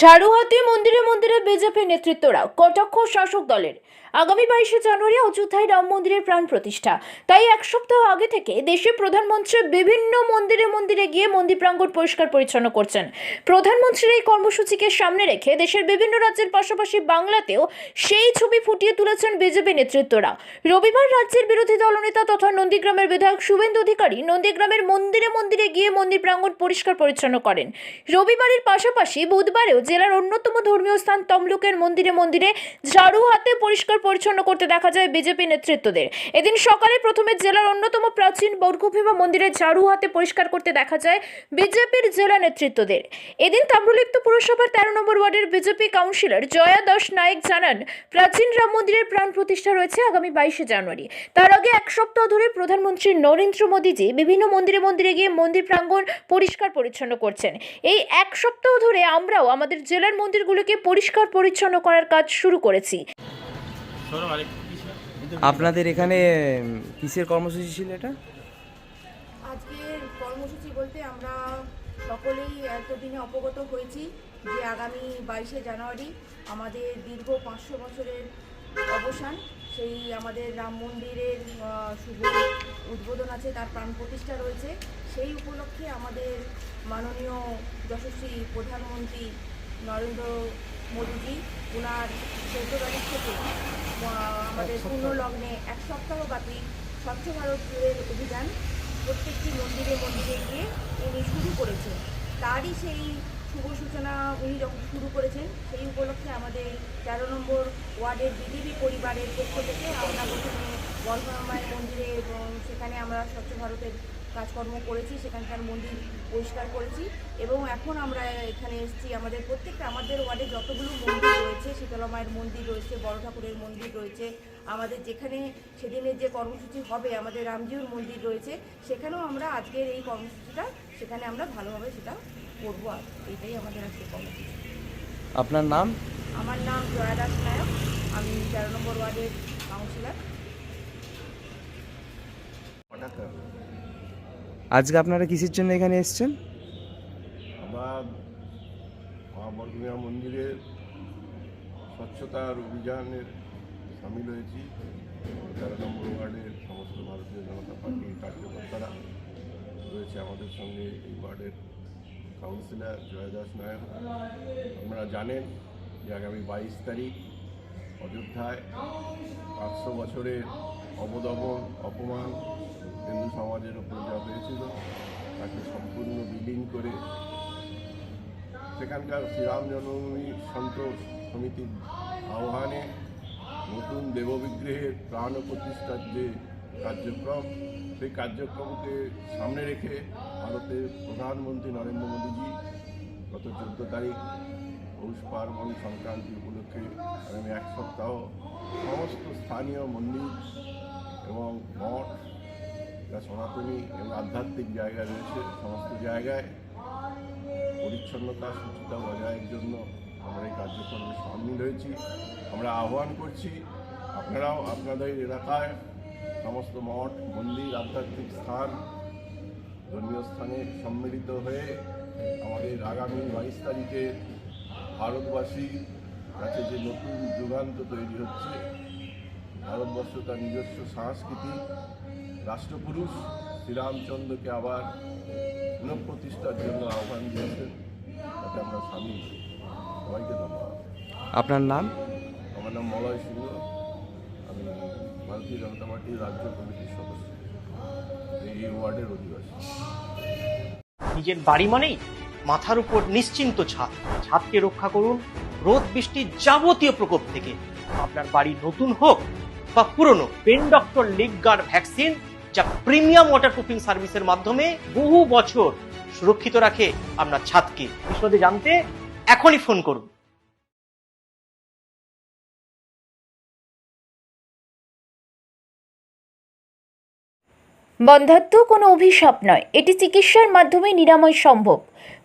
ঝাড়ু হাতে মন্দিরে মন্দিরে বিজেপি নেতৃত্বরা কটাক্ষ শাসক দলের। আগামী বাইশে জানুয়ারি অযোধ্যায় রাম মন্দিরের প্রাণ প্রতিষ্ঠা। তাই এক সপ্তাহ আগে থেকে দেশে প্রধানমন্ত্রী বিভিন্ন মন্দিরে মন্দিরে গিয়ে মন্দির প্রাঙ্গণ পরিষ্কার পরিচ্ছন্ন করছেন। প্রধানমন্ত্রীর এই কর্মসূচিকে সামনে রেখে দেশের বিভিন্ন রাজ্যের পাশাপাশি বাংলাতেও সেই ছবি ফুটিয়ে তুলেছেন বিজেপি নেতৃত্বরা। রবিবার রাজ্যের বিরোধী দলনেতা তথা নন্দীগ্রামের বিধায়ক শুভেন্দু অধিকারী নন্দীগ্রামের মন্দিরে মন্দিরে গিয়ে মন্দির প্রাঙ্গণ পরিষ্কার পরিচ্ছন্ন করেন। রবিবারের পাশাপাশি বুধবারেও জেলার অন্যতম ধর্মীয় স্থান তমলুকের মন্দিরে মন্দিরে ঝাড়ু হাতে পরিষ্কার পরিচ্ছন্ন করতে দেখা যায় বিজেপি নেতৃত্বদের। এদিন সকালে প্রথমে জেলার অন্যতম প্রাচীন বর্গভীমা মন্দিরে ঝাড়ু হাতে পরিষ্কার করতে দেখা যায় বিজেপির জেলা নেতৃত্বদের। এদিন তাম্রলিপ্ত পুরসভার তেরো নম্বর ওয়ার্ডের বিজেপি কাউন্সিলর জয়া দাস নায়েক জানান, প্রাচীন রাম মন্দিরের প্রাণ প্রতিষ্ঠা রয়েছে আগামী বাইশে জানুয়ারি। তার আগে এক সপ্তাহ ধরে প্রধানমন্ত্রী নরেন্দ্র মোদীজি বিভিন্ন মন্দিরে মন্দিরে গিয়ে মন্দির প্রাঙ্গণ পরিষ্কার পরিচ্ছন্ন করছেন। এই এক সপ্তাহ ধরে আমরাও আমাদের জেলার মন্দিরগুলোকে পরিষ্কার পরিচ্ছন্ন করার কাজ শুরু করেছি। আপনাদের এখানে কিসের কর্মসূচি ছিল এটা? আজকের কর্মসূচি বলতে আমরা সকলেই এতদিনে অবগত হয়েছি যে আগামী বাইশে জানুয়ারি আমাদের দীর্ঘ পাঁচশো বছরের অবসান। সেই আমাদের রাম মন্দিরের শুভ উদ্বোধন আছে তার প্রাণ প্রতিষ্ঠা রয়েছে। সেই উপলক্ষে আমাদের মাননীয় যশস্বী প্রধানমন্ত্রী নরেন্দ্র মোদীজি ওনার চৌদ্দ তারিখ থেকে আমাদের পূর্ণ লগ্নে এক সপ্তাহ ব্যাপী স্বচ্ছ ভারতের অভিযান প্রত্যেকটি মন্দিরে মন্দিরে গিয়ে উনি শুরু করেছেন। তারই সেই শুভ সূচনা উনি যখন শুরু করেছেন সেই উপলক্ষে আমাদের তেরো নম্বর ওয়ার্ডের বিজেপি পরিবারের পক্ষ থেকে আমরা প্রথমে বর্ধমানের মন্দিরে এবং সেখানে আমরা স্বচ্ছ ভারতের কাজকর্ম করেছি সেখানকার মন্দির পরিষ্কার করেছি এবং এখন আমরা এখানে এসেছি আমাদের প্রত্যেকটা আমাদের ওয়ার্ডে যতগুলো মন্দির রয়েছে শীতলা মায়ের মন্দির রয়েছে বড় ঠাকুরের মন্দির রয়েছে আমাদের যেখানে সেদিনের যে কর্মসূচি হবে আমাদের রামজিউর মন্দির রয়েছে সেখানেও আমরা আজকের এই কর্মসূচিটা সেখানে আমরা ভালোভাবে সেটা করব আর এটাই আমাদের আজকে কর্মসূচি। আপনার নাম? আমার নাম জয়া দাস নায়ক আমি তেরো নম্বর ওয়ার্ডের কাউন্সিলর। আজকে আপনারা কিসের জন্য এখানে এসেছেন? আমরা বর্গমিয়া মন্দিরের স্বচ্ছতার অভিযানের সামিল হয়েছি। তেরো নম্বর ওয়ার্ডের সমস্ত ভারতীয় জনতা পার্টির কার্যকর্তারা রয়েছে আমাদের সঙ্গে। এই ওয়ার্ডের কাউন্সিলর জয়দাস নায়ক। আপনারা জানেন যে আগামী বাইশ তারিখ অযোধ্যায় পাঁচশো বছরের অবদমন, অপমান হিন্দু সমাজের উপর যা হয়েছিল, তাকে সম্পূর্ণ বিলীন করে সেখানকার শ্রীরাম জন্মভূমি সন্তোষ সমিতির আহ্বানে নতুন দেববিগ্রহের প্রাণ প্রতিষ্ঠার যে কার্যক্রম, সেই কার্যক্রমকে সামনে রেখে ভারতের প্রধানমন্ত্রী নরেন্দ্র মোদীজি গত চোদ্দ তারিখ পৌষ পার্বণ সংক্রান্তি উপলক্ষে আগামী এক সপ্তাহ সমস্ত স্থানীয় মন্দির এবং মঠ যা সনাতনী এবং আধ্যাত্মিক জায়গা রয়েছে, সমস্ত জায়গায়। পরিচ্ছন্নতা সুচিতা বজায়ের জন্য আমরা এই কার্যক্রমে সামিল হয়েছি। আমরা আহ্বান করছি আপনারাও আপনাদের এলাকায় সমস্ত মঠ, মন্দির, আধ্যাত্মিক স্থান ধর্মীয় স্থানে সম্মিলিত হয়ে আমাদের আগামী বাইশ তারিখে ভারতবাসী কাছে যে নতুন যুগান্ত তৈরি হচ্ছে, ভারতবর্ষ তার নিজস্ব সংস্কৃতি রাষ্ট্রপুরুষ শ্রীরামচন্দ্রকে আবার পুনঃপ্রতিষ্ঠার জন্য আহ্বান দিয়েছেন তাতে আমরা হই। সবাইকে ধন্যবাদ। আপনার নাম? আমার নাম মলয় সিংহ। আমি ভারতীয় জনতা পার্টির রাজ্য কমিটির সদস্য। এই ওয়ার্ডের অধিবাসী। নিজের বাড়ি মানেই মাথার উপর নিশ্চিন্ত ছাদ। ছাদকে রক্ষা করুন রোদ বৃষ্টির যাবতীয় প্রকোপ থেকে। আপনার বাড়ি নতুন হোক বা পুরনো pen doctor leak guard vaccine যা প্রিমিয়াম ওয়াটারপ্রুফিং সার্ভিসের মাধ্যমে বহু বছর সুরক্ষিত রাখে আপনার ছাদকে। বিশদে জানতে এখনই ফোন করুন। বন্ধাত্ম কোনো অভিশাপ নয়। এটি চিকিৎসার মাধ্যমে নিরাময় সম্ভব।